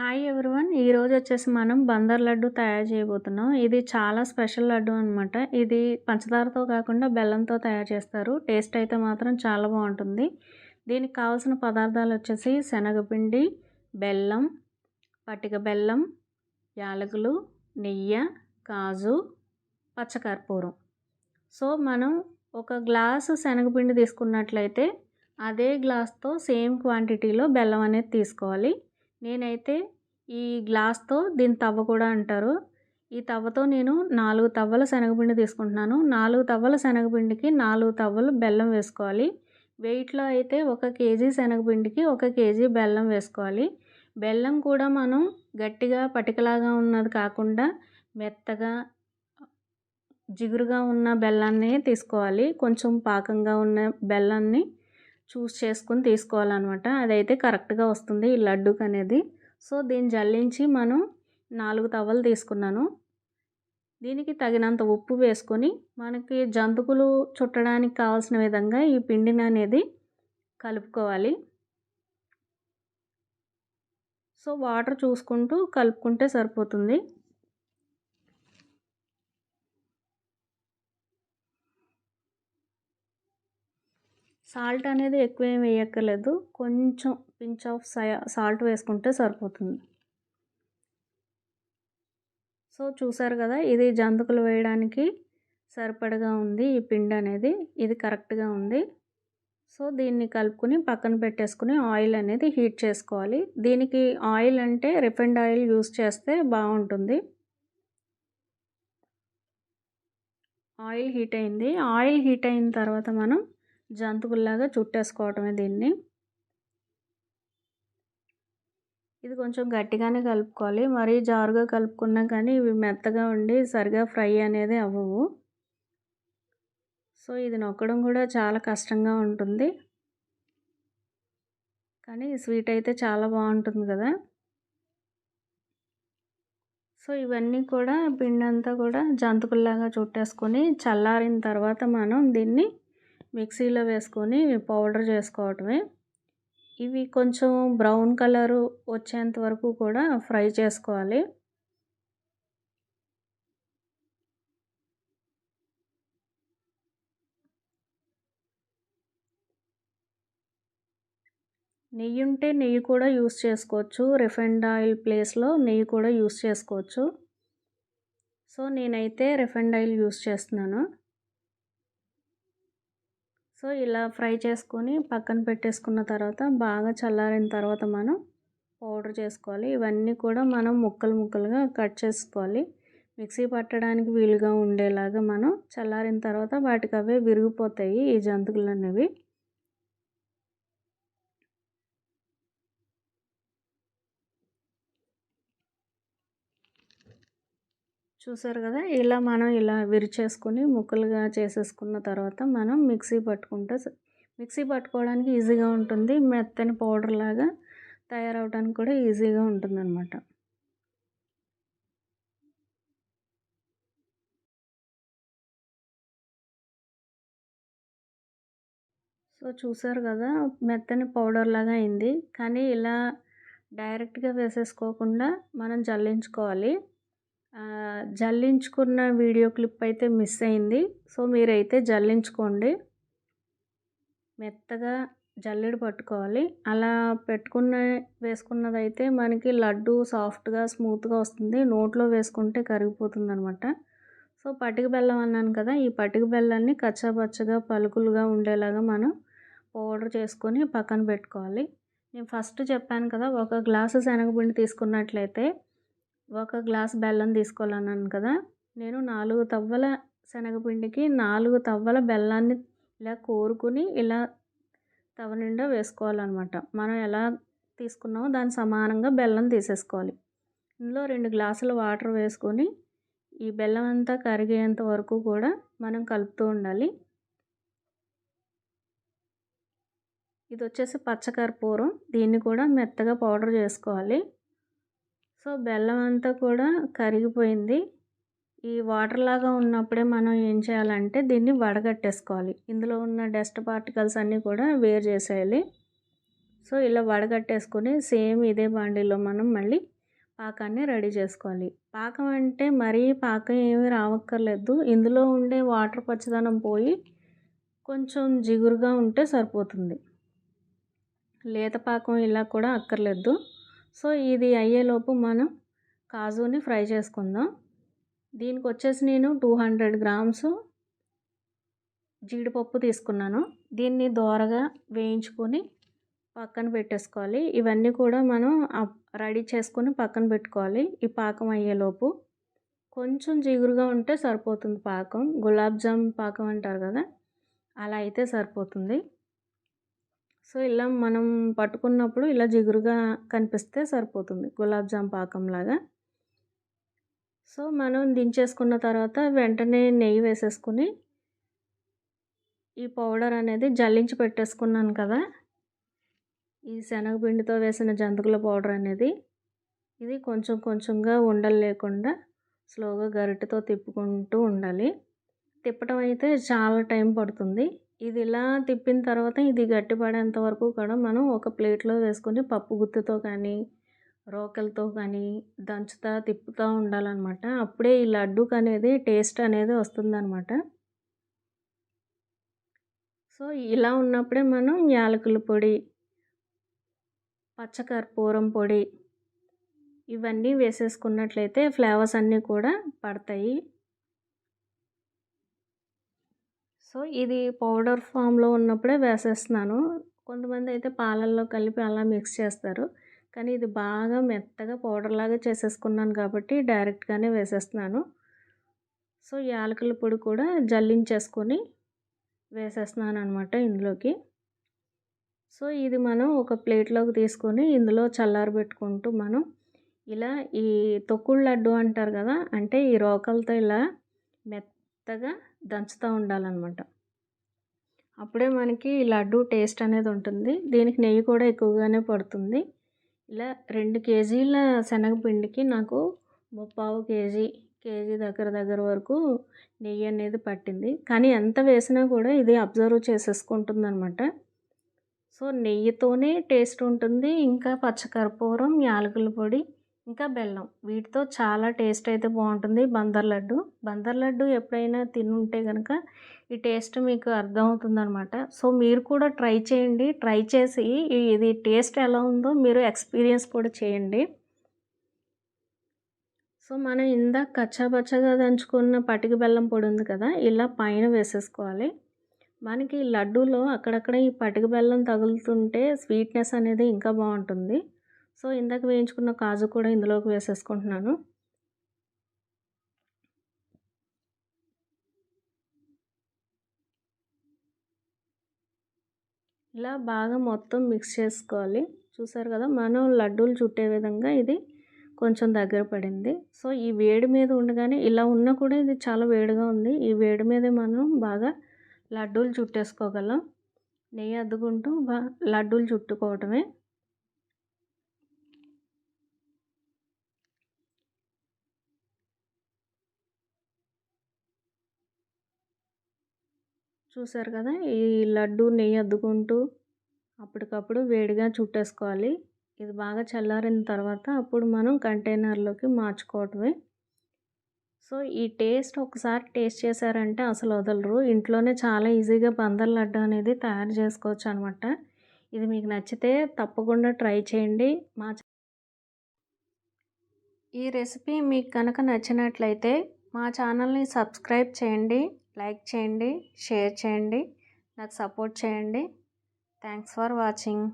Hi everyone ఈరోజు వచ్చేసి మనం బందర్ లడ్డు తయారు చేయబోతున్నాం. ఇది చాలా స్పెషల్ లడ్డు అనమాట ఇది పంచదారతో కాకుండా బెల్లంతో తయారు చేస్తారు. టేస్ట్ అయితే మాత్రం చాలా బాగుంటుంది. దీనికి కావాల్సిన పదార్థాలు వచ్చేసి శనగపిండి బెల్లం పటిక బెల్లం యాలకులు నెయ్యి కాజు పచ్చకర్పూరం. సో మనం ఒక గ్లాసు శనగపిండి తీసుకున్నట్లయితే అదే గ్లాస్తో సేమ్ క్వాంటిటీలో బెల్లం అనేది తీసుకోవాలి. నేనైతే ఈ గ్లాస్తో దీని తవ్వ కూడా అంటారు. ఈ తవ్వతో నేను నాలుగు తవ్వల శనగపిండి తీసుకుంటున్నాను. నాలుగు తవ్వల శనగపిండికి నాలుగు తవ్వలు బెల్లం వేసుకోవాలి. వెయిట్లో అయితే ఒక కేజీ శనగపిండికి ఒక కేజీ బెల్లం వేసుకోవాలి. బెల్లం కూడా మనం గట్టిగా పటికలాగా ఉన్నది కాకుండా మెత్తగా జిగురుగా ఉన్న బెల్లాన్ని తీసుకోవాలి. కొంచెం పాకంగా ఉన్న బెల్లాన్ని చూస్ చేసుకుని తీసుకోవాలన్నమాట. అదైతే కరెక్ట్గా వస్తుంది ఈ లడ్డూకి అనేది సో దీన్ని జల్లించి మనం నాలుగు తవ్వలు తీసుకున్నాను. దీనికి తగినంత ఉప్పు వేసుకొని మనకి జంతుకులు చుట్టడానికి కావాల్సిన విధంగా ఈ పిండిని అనేది కలుపుకోవాలి. సో వాటర్ చూసుకుంటూ కలుపుకుంటే సరిపోతుంది. సాల్ట్ అనేది ఎక్కువ ఏమి వేయక్కర్లేదు. కొంచెం పించ్ ఆఫ్ సాల్ట్ వేసుకుంటే సరిపోతుంది. సో చూసారు కదా ఇది జంతుకులు వేయడానికి సరిపడగా ఉంది ఈ పిండి అనేది. ఇది కరెక్ట్గా ఉంది. సో దీన్ని కలుపుకొని పక్కన పెట్టేసుకుని ఆయిల్ అనేది హీట్ చేసుకోవాలి. దీనికి ఆయిల్ అంటే రిఫైండ్ ఆయిల్ యూస్ చేస్తే బాగుంటుంది. ఆయిల్ హీట్ అయింది. ఆయిల్ హీట్ అయిన తర్వాత మనం జంతువుల్లాగా చుట్టేసుకోవటమే దీన్ని. ఇది కొంచెం గట్టిగానే కలుపుకోవాలి. మరీ జారుగా కలుపుకున్నా కానీ ఇవి మెత్తగా ఉండి సరిగా ఫ్రై అనేది అవ్వవు. సో ఇది నొక్కడం కూడా చాలా కష్టంగా ఉంటుంది. కానీ స్వీట్ అయితే చాలా బాగుంటుంది కదా. సో ఇవన్నీ కూడా పిండి అంతా కూడా జంతుకుల్లాగా చుట్టేసుకొని చల్లారిన తర్వాత మనం దీన్ని మిక్సీలో వేసుకొని పౌడర్ చేసుకోవటమే. ఇవి కొంచెం బ్రౌన్ కలరు వచ్చేంత వరకు కూడా ఫ్రై చేసుకోవాలి. నెయ్యి ఉంటే నెయ్యి కూడా యూస్ చేసుకోవచ్చు. రిఫైండ్ ఆయిల్ ప్లేస్లో నెయ్యి కూడా యూస్ చేసుకోవచ్చు. సో నేనైతే రిఫైండ్ ఆయిల్ యూస్ చేస్తున్నాను. సో ఇలా ఫ్రై చేసుకొని పక్కన పెట్టేసుకున్న తర్వాత బాగా చల్లారిన తర్వాత మనం పౌడర్ చేసుకోవాలి. ఇవన్నీ కూడా మనం ముక్కలు ముక్కలుగా కట్ చేసుకోవాలి. మిక్సీ పట్టడానికి వీలుగా ఉండేలాగా మనం చల్లారిన తర్వాత వాటికి అవే విరిగిపోతాయి ఈ జంతువులు అనేవి చూసారు కదా ఇలా మనం ఇలా విరిచేసుకుని ముక్కలుగా చేసేసుకున్న తర్వాత మనం మిక్సీ పట్టుకుంటే మిక్సీ పట్టుకోవడానికి ఈజీగా ఉంటుంది. మెత్తని పౌడర్ లాగా తయారవడానికి కూడా ఈజీగా ఉంటుంది అనమాట సో చూసారు కదా మెత్తని పౌడర్ లాగా అయింది. కానీ ఇలా డైరెక్ట్గా వేసేసుకోకుండా మనం జల్లించుకోవాలి. జల్లించుకున్న వీడియో క్లిప్ అయితే మిస్ అయింది. సో మీరైతే జల్లించుకోండి. మెత్తగా జల్లెడు పట్టుకోవాలి. అలా పెట్టుకున్న వేసుకున్నదైతే మనకి లడ్డు సాఫ్ట్గా స్మూత్గా వస్తుంది. నోట్లో వేసుకుంటే కరిగిపోతుంది అనమాట సో పటిక బెల్లం అన్నాను కదా ఈ పటిక బెల్లాన్ని కచ్చాపచ్చగా పలుకులుగా ఉండేలాగా మనం పౌడర్ చేసుకొని పక్కన పెట్టుకోవాలి. నేను ఫస్ట్ చెప్పాను కదా ఒక గ్లాసు శనగపిండి తీసుకున్నట్లయితే ఒక గ్లాస్ బెల్లం తీసుకోవాలన్నాను కదా! నేను నాలుగు తవ్వల శనగపిండికి నాలుగు తవ్వల బెల్లాన్ని ఇలా కోరుకుని ఇలా తవ నిండా వేసుకోవాలన్నమాట. మనం ఎలా తీసుకున్నామో దాని సమానంగా బెల్లం తీసేసుకోవాలి. ఇందులో రెండు గ్లాసుల వాటర్ వేసుకొని ఈ బెల్లం అంతా కరిగేంత వరకు కూడా మనం కలుపుతూ ఉండాలి. ఇది వచ్చేసి పచ్చకర్పూరం దీన్ని కూడా మెత్తగా పౌడర్ చేసుకోవాలి. సో బెల్లం అంతా కూడా కరిగిపోయింది. ఈ వాటర్ లాగా ఉన్నప్పుడే మనం ఏం చేయాలంటే దీన్ని వడగట్టేసుకోవాలి. ఇందులో ఉన్న డస్ట్ పార్టికల్స్ అన్నీ కూడా వేరు చేసేయాలి. సో ఇలా వడగట్టేసుకొని సేమ్ ఇదే బాండీలో మనం మళ్ళీ పాకాన్ని రెడీ చేసుకోవాలి. పాకం అంటే మరీ పాకం ఏమీ రావక్కర్లేదు. ఇందులో ఉండే వాటర్ పచ్చదనం పోయి కొంచెం జిగురుగా ఉంటే సరిపోతుంది. లేత పాకం ఇలా కూడా అక్కర్లేదు. సో ఇది అయ్యేలోపు మనం కాజుని ఫ్రై చేసుకుందాం. దీనికి వచ్చేసి నేను టూ హండ్రెడ్ గ్రామ్స్ జీడిపప్పు తీసుకున్నాను. దీన్ని దోరగా వేయించుకొని పక్కన పెట్టేసుకోవాలి. ఇవన్నీ కూడా మనం రెడీ చేసుకొని పక్కన పెట్టుకోవాలి. ఈ పాకం అయ్యేలోపు కొంచెం జిగురుగా ఉంటే సరిపోతుంది పాకం. గులాబ్ జామ్ పాకం అంటారు కదా అలా అయితే సరిపోతుంది. సో ఇలా మనం పట్టుకున్నప్పుడు ఇలా జిగురుగా కనిపిస్తే సరిపోతుంది. గులాబ్ జామ్ పాకంలాగా. సో మనం దించేసుకున్న తర్వాత వెంటనే నెయ్యి వేసేసుకుని ఈ పౌడర్ అనేది జల్లించి పెట్టేసుకున్నాను కదా. ఈ శనగపిండితో వేసిన జంతుకుల పౌడర్ అనేది ఇది కొంచెం కొంచెంగా ఉండలు లేకుండా స్లోగా గరిటెతో తిప్పుకుంటూ ఉండాలి. తిప్పడం అయితే చాలా టైం పడుతుంది. ఇది ఇలా తిప్పిన తర్వాత ఇది గట్టిపడేంత వరకు కూడా మనం ఒక ప్లేట్లో వేసుకొని పప్పు గుత్తితో కానీ రోకలతో కానీ దంచుతా తిప్పుతూ ఉండాలన్నమాట. అప్పుడే ఈ లడ్డూకి అనేది టేస్ట్ అనేది వస్తుందన్నమాట. సో ఇలా ఉన్నప్పుడే మనం యాలకుల పొడి పచ్చకర్పూరం పొడి ఇవన్నీ వేసేసుకున్నట్లయితే ఫ్లేవర్స్ అన్నీ కూడా పడతాయి. సో ఇది పౌడర్ ఫామ్లో ఉన్నప్పుడే వేసేస్తున్నాను. కొంతమంది అయితే పాలల్లో కలిపి అలా మిక్స్ చేస్తారు. కానీ ఇది బాగా మెత్తగా పౌడర్ లాగా చేసేసుకున్నాను కాబట్టి డైరెక్ట్గానే వేసేస్తున్నాను. సో యాలకుల పొడి కూడా జల్లించేసుకొని వేసేస్తున్నాను అనమాట ఇందులోకి. సో ఇది మనం ఒక ప్లేట్లోకి తీసుకొని ఇందులో చల్లారబెట్టుకుంటూ మనం ఇలా ఈ తొక్కుడు లడ్డు అంటారు కదా అంటే ఈ రోకలతో ఇలా మెత్త మెత్తగా దంచుతూ ఉండాలన్నమాట. అప్పుడే మనకి లడ్డు టేస్ట్ అనేది ఉంటుంది. దీనికి నెయ్యి కూడా ఎక్కువగానే పడుతుంది. ఇలా రెండు కేజీల శనగపిండికి నాకు ముప్పావు కేజీ కేజీ దగ్గర దగ్గర వరకు నెయ్యి అనేది పట్టింది. కానీ ఎంత వేసినా కూడా ఇది అబ్జర్వ్ చేసేసుకుంటుంది అనమాట సో నెయ్యితోనే టేస్ట్ ఉంటుంది. ఇంకా పచ్చకర్పూరం యాలకుల పొడి ఇంకా బెల్లం. వీటితో చాలా టేస్ట్ అయితే బాగుంటుంది. బందర్ లడ్డు. బందర్ లడ్డు ఎప్పుడైనా తినుంటే కనుక ఈ టేస్ట్ మీకు అర్థమవుతుంది అనమాట సో మీరు కూడా ట్రై చేయండి. ట్రై చేసి ఇది టేస్ట్ ఎలా ఉందో మీరు ఎక్స్పీరియన్స్ కూడా చేయండి. సో మనం ఇందాక కచ్చాపచ్చగా దంచుకున్న పటిక బెల్లం పొడి ఉంది కదా ఇలా పైన వేసేసుకోవాలి. మనకి లడ్డూలో అక్కడక్కడ ఈ పటిక బెల్లం తగులుతుంటే స్వీట్నెస్ అనేది ఇంకా బాగుంటుంది. సో ఇందాక వేయించుకున్న కాజు కూడా ఇందులోకి వేసేసుకుంటున్నాను. ఇలా బాగా మొత్తం మిక్స్ చేసుకోవాలి. చూసారు కదా మనం లడ్డూలు చుట్టే విధంగా ఇది కొంచెం దగ్గర పడింది. సో ఈ వేడి మీద ఉండగానే ఇలా ఉన్నా కూడా ఇది చాలా వేడిగా ఉంది. ఈ వేడి మీదే మనం బాగా లడ్డూలు చుట్టేసుకోగలం. నెయ్యి అద్దుకుంటూ లడ్డూలు చుట్టుకోవటమే. చూసారు కదా ఈ లడ్డు నెయ్యి అద్దుకుంటూ అప్పటికప్పుడు వేడిగా చుట్టేసుకోవాలి. ఇది బాగా చల్లారిన తర్వాత అప్పుడు మనం కంటైనర్లోకి మార్చుకోవటమే. సో ఈ టేస్ట్ ఒకసారి టేస్ట్ చేశారంటే అసలు వదలరు. ఇంట్లోనే చాలా ఈజీగా బందర్ లడ్డు అనేది తయారు చేసుకోవచ్చు అనమాట ఇది మీకు నచ్చితే తప్పకుండా ట్రై చేయండి. మా ఈ రెసిపీ మీకు కనుక నచ్చినట్లయితే మా ఛానల్ని సబ్స్క్రైబ్ చేయండి. లైక్ చేయండి షేర్ చేయండి నాకు సపోర్ట్ చేయండి. Thanks for watching.